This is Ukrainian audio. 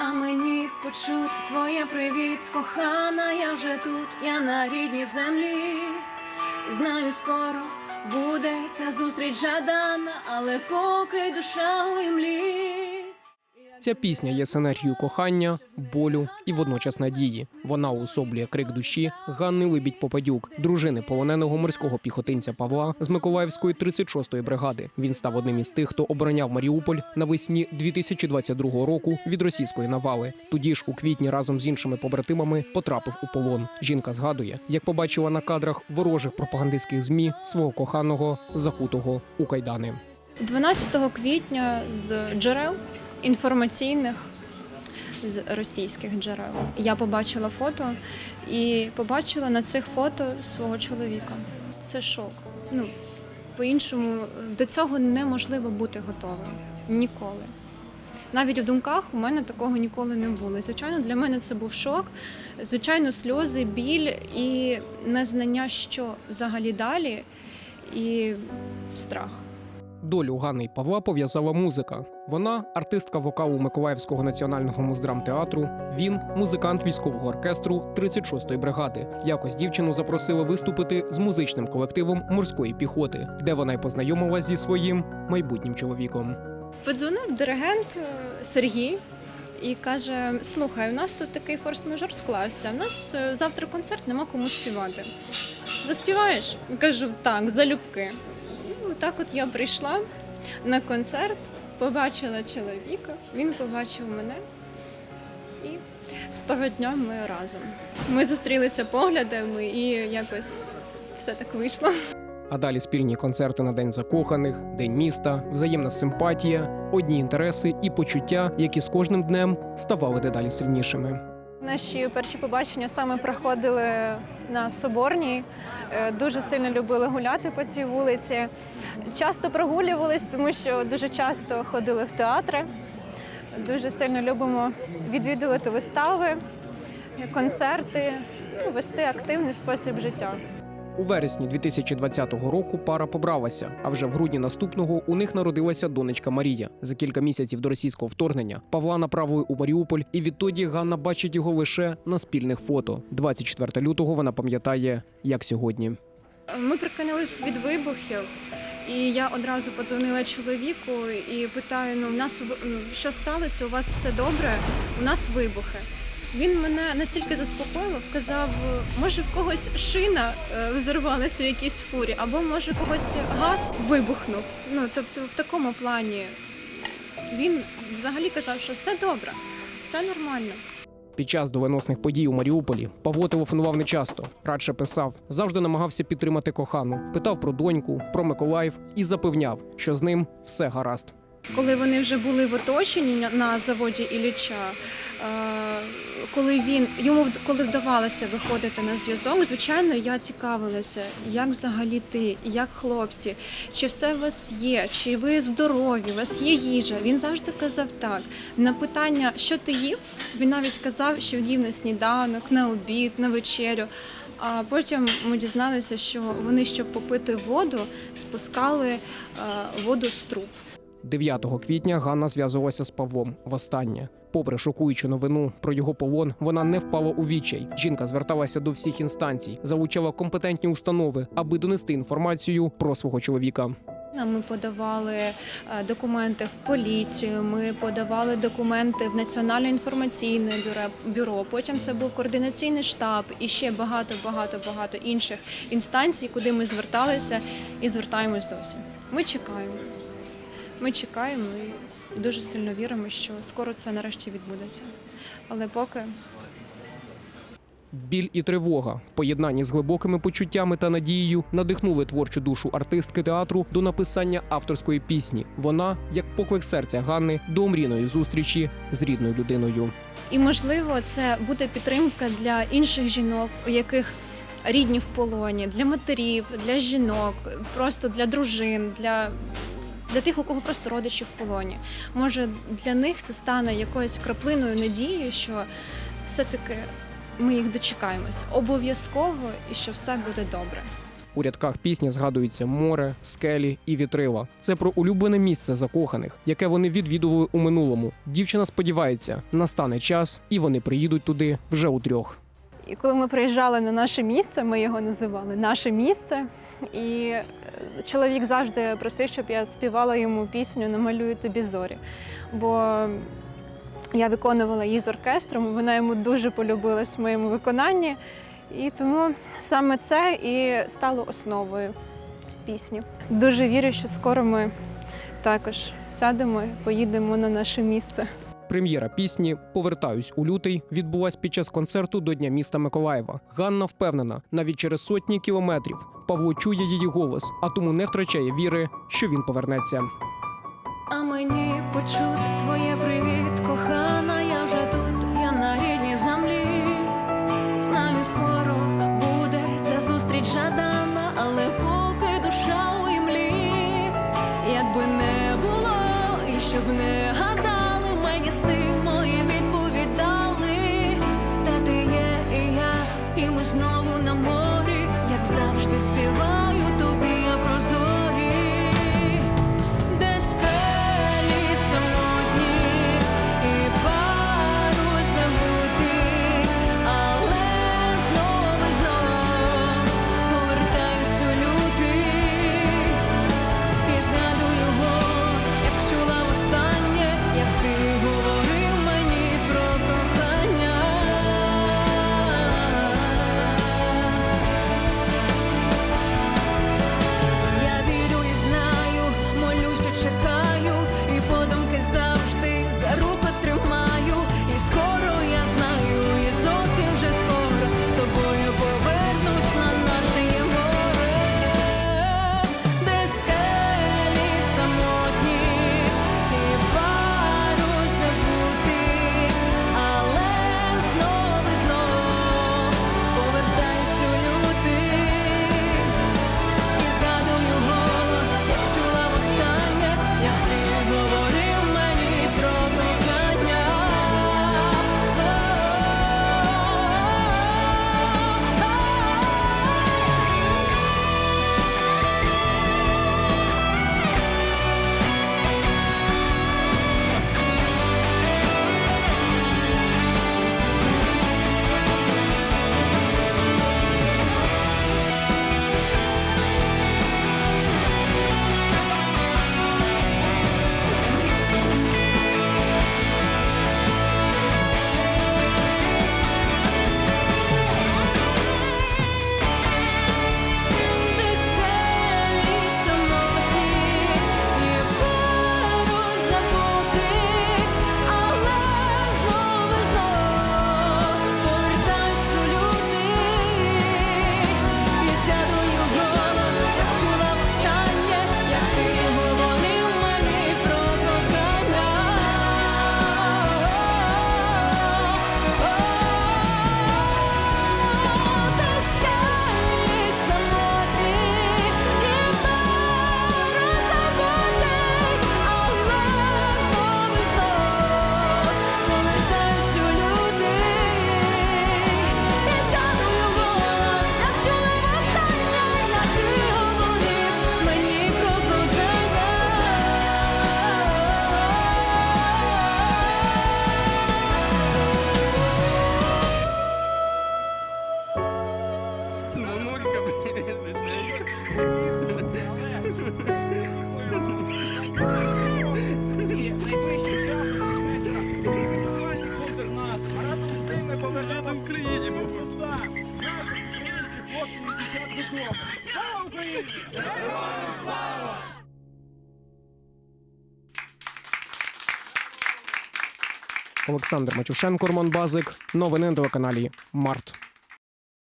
А мені почут твоє привіт, кохана, я вже тут, я на рідній землі. Знаю, скоро буде ця зустріч жадана, але поки душа у імлі. Ця пісня є синергією кохання, болю і водночас надії. Вона уособлює крик душі Ганни Либідь Попадюк, дружини полоненого морського піхотинця Павла з Миколаївської 36-ї бригади. Він став одним із тих, хто обороняв Маріуполь навесні 2022 року від російської навали. Тоді ж у квітні разом з іншими побратимами потрапив у полон. Жінка згадує, як побачила на кадрах ворожих пропагандистських змі свого коханого закутого у кайдани. 12 квітня з джерел інформаційних з російських джерел я побачила фото і побачила на цих фото свого чоловіка. Це шок. Ну по-іншому е, до цього неможливо бути готовим ніколи. Навіть в думках у мене такого ніколи не було. Звичайно, для мене це був шок, звичайно, сльози, біль і незнання, що взагалі далі, і страх. Долю Ганни й Павла пов'язала музика. Вона артистка вокалу Миколаївського національного муздрамтеатру. Він музикант військового оркестру 36-ї бригади. Якось дівчину запросили виступити з музичним колективом морської піхоти, де вона й познайомилась зі своїм майбутнім чоловіком. Подзвонив диригент е, Сергій і каже: слухай, у нас тут такий форс-мажор склався. У нас е, завтра концерт, нема кому співати. Заспіваєш? Кажу, так, залюбки. Так от я прийшла на концерт, побачила чоловіка, він побачив мене. І з того дня ми разом. Ми зустрілися поглядами і якось все так вийшло. А далі спільні концерти на День закоханих, День міста, взаємна симпатія, одні інтереси і почуття, які з кожним днем ставали дедалі сильнішими. Наші перші побачення саме проходили на Соборній. Е, Дуже сильно любили гуляти по цій вулиці. Часто прогулювались, тому що дуже часто ходили в театри. Дуже сильно любимо відвідувати вистави, концерти, ну, вести активний спосіб життя. У вересні 2020 року пара побралася, а вже в грудні наступного у них народилася донечка Марія. За кілька місяців до російського вторгнення Павла направили у Маріуполь, і відтоді Ганна бачить його лише на спільних фото. 24 лютого вона пам'ятає, як сьогодні. Ми прикинулись від вибухів, і я одразу подзвонила чоловіку і питаю: ну, у нас в- ну, що сталося? У вас все добре? У нас вибухи. Він мене настільки заспокоїв, казав, може в когось шина е, взорвалася в якійсь фурі, або може когось газ вибухнув. Ну тобто, в такому плані він взагалі казав, що все добре, все нормально. Під час доленосних подій у Маріуполі Павло телефонував нечасто, радше писав, завжди намагався підтримати кохану, питав про доньку, про Миколаїв і запевняв, що з ним все гаразд. Коли вони вже були в оточенні на- заводі Ілліча, е, коли він йому коли вдавалося виходити на зв'язок, звичайно, я цікавилася, як взагалі ти, як хлопці, чи все у вас є, чи ви здорові, у вас є їжа. Він завжди казав так. На питання, що ти їв, він навіть казав, що їв на сніданок, на обід, на вечерю. А потім ми дізналися, що вони, щоб попити воду, спускали е, воду з труб. 9 квітня Ганна зв'язувалася з Павлом востаннє. Попри шокуючу новину про його полон, вона не впала у відчай. Жінка зверталася до всіх інстанцій, залучала компетентні установи, аби донести інформацію про свого чоловіка. Ми подавали е, документи в поліцію, ми подавали документи в Національне інформаційне бюро. Потім це був координаційний штаб і ще багато, багато, багато інших інстанцій, куди ми зверталися і звертаємось досі. Ми чекаємо. Ми чекаємо і дуже сильно віримо, що скоро це нарешті відбудеться. Але поки Біль і тривога в поєднанні з глибокими почуттями та надією надихнули творчу душу артистки театру до написання авторської пісні. Вона як поклик серця Ганни до омріної зустрічі з рідною людиною. І можливо, це буде підтримка для інших жінок, у яких рідні в полоні, для матерів, для жінок, просто для дружин, для, для тих, у кого просто родичі в полоні. Може, для них це стане якоюсь краплиною надії, що все-таки ми їх дочекаємось обов'язково і що все буде добре. У рядках пісні згадується море, скелі і вітрила. Це про улюблене місце закоханих, яке вони відвідували у минулому. Дівчина сподівається, настане час, і вони приїдуть туди вже утрьох. І коли ми приїжджали на наше місце, ми його називали наше місце. І е, чоловік завжди просив, щоб я співала йому пісню Намалюю тобі зорі. Бо я виконувала її з оркестром, вона йому дуже полюбилась в моєму виконанні. І тому саме це і стало основою пісні. Дуже вірю, що скоро ми також сядемо і поїдемо на наше місце. Прем'єра пісні Повертаюсь у лютий відбулась під час концерту до Дня міста Миколаєва. Ганна впевнена, навіть через сотні кілометрів Павло чує її голос, а тому не втрачає віри, що він повернеться. А мені почути твоє привіт, Олександр Матюшенко, Роман Базик. Новини на телеканалі Март.